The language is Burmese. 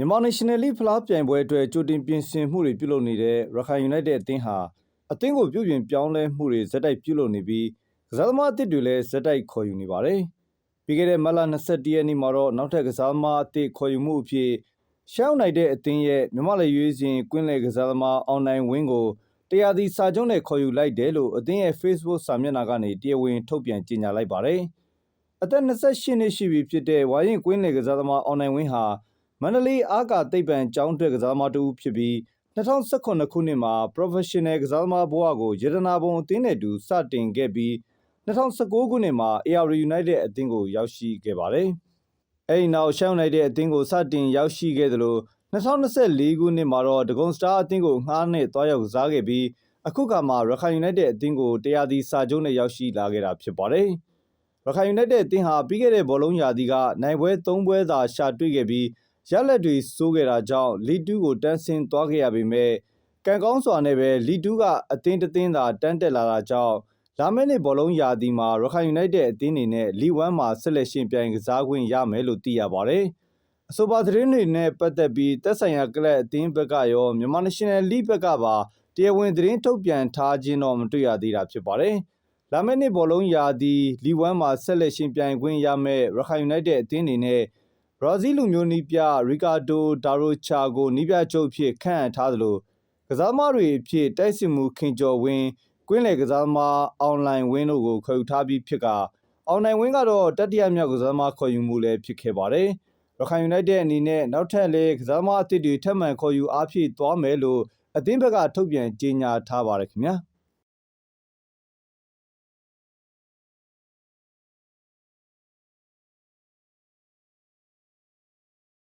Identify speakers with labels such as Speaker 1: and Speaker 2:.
Speaker 1: မြန်မာ National League ဖလားပြိုင်ပွဲအတွက်ကြိုတင်ပြင်ဆင်မှုတွေပြုလုပ်နေတဲ့ရခိုင် United အသင်းဟာအသင်းကိုပြုပြင်ပြောင်းလဲမှုတွေဇက်တိုက်ပြုလုပ်နေပြီးကစားသမားအသစ်တွေလည်းဇက်တိုက်ခေါ်ယူနေပါတယ်။ပြီးခဲ့တဲ့မတ်လ22ရက်နေ့မှာတော့နောက်ထပ်ကစားသမားအသစ်ခေါ်ယူမှုအဖြစ်ရှောင်းနိုင်တဲ့အသင်းရဲ့မြန်မာလက်ရွေးစင်ကွင်းလယ်ကစားသမားအောင်နိုင်ဝင်းကိုတရားသီစာချုပ်နဲ့ခေါ်ယူလိုက်တယ်လို့အသင်းရဲ့ Facebook စာမျက်နှာကနေတရားဝင်ထုတ်ပြန်ကြေညာလိုက်ပါတယ်။အသက်28နှစ်ရှိပြီဖြစ်တဲ့ဝါရင်ကွင်းလယ်ကစားသမားအောင်နိုင်ဝင်းဟာ မန္တလေးအားကာသိပ္ပံကျောင်းအတွက်ကစားသမားတူဖြစ်ပြီး2018ခုနှစ်မှာ Professional ကစားသမားဘဝကိုရတနာပုံအသင်းနဲ့တူစတင်ခဲ့ပြီး2019ခုနှစ်မှာ AR United အသင်းကိုရောက်ရှိခဲ့ပါတယ်။အဲဒီနောက်ရှောင်းနိုင်တဲ့အသင်းကိုစတင်ရောက်ရှိခဲ့သလို2024ခုနှစ်မှာတော့ဒဂုံစတားအသင်းကိုငှားနဲ့တွားရောက်ကစားခဲ့ပြီးအခုကမှရခိုင် United အသင်းကိုတရားသီစာချုပ်နဲ့ရောက်ရှိလာခဲ့တာဖြစ်ပါတယ်။ရခိုင် United အသင်းဟာပြီးခဲ့တဲ့ဘောလုံးရာသီကနိုင်ပွဲ၃ပွဲသာရှာတွေ့ခဲ့ပြီး ရလက်တွေစိုးခဲ့တာကြောင့်လီတူးကိုတန်းဆင်းသွားခဲ့ရပေမဲ့ကံကောင်းစွာနဲ့ပဲလီတူးကအသင်းတစ်သင်းသာတန်းတက်လာတာကြောင့်လာမယ့်နှစ်ဘောလုံးရာသီမှာရခိုင်ယူနိုက်တက်အသင်းအနေနဲ့လီဝမ်မှာဆက်လက်ရှင်ပြိုင်ကစားခွင့်ရမယ်လို့သိရပါတယ်။အဆိုပါသတင်းတွေနဲ့ပတ်သက်ပြီးသက်ဆိုင်ရာကလပ်အသင်းဘက်ကရောမြန်မာ National League ဘက်ကပါတရားဝင်သတင်းထုတ်ပြန်ထားခြင်းတော့မတွေ့ရသေးတာဖြစ်ပါတယ်။လာမယ့်နှစ်ဘောလုံးရာသီလီဝမ်မှာဆက်လက်ရှင်ပြိုင်ခွင့်ရမယ့်ရခိုင်ယူနိုက်တက်အသင်းအနေနဲ့ ဘရာဇီးလူမျိုးနီးပြရီကာဒိုဒါရိုချာကိုနီးပြချုပ်အဖြစ်ခန့်အပ်ထားသလိုကစားသမားတွေအဖြစ်တိုက်စစ်မှုခင်ကျော်ဝင်းကွင်းလယ်ကစားသမားအောင်လိုင်ဝင်းတို့ကိုခေါ်ယူထားပြီးဖြစ်ကအောင်နိုင်ဝင်းကတော့တတိယမြောက်ကစားသမားခေါ်ယူမှုလည်းဖြစ်ခဲ့ပါတယ်။ရခိုင်ယူနိုက်တက်အနေနဲ့နောက်ထပ်လည်းကစားသမားအသစ်တွေထပ်မံခေါ်ယူအားဖြည့်သွားမယ်လို့အသင်းဘက်ကထုတ်ပြန်ကြေညာထားပါတယ်ခင်ဗျာ။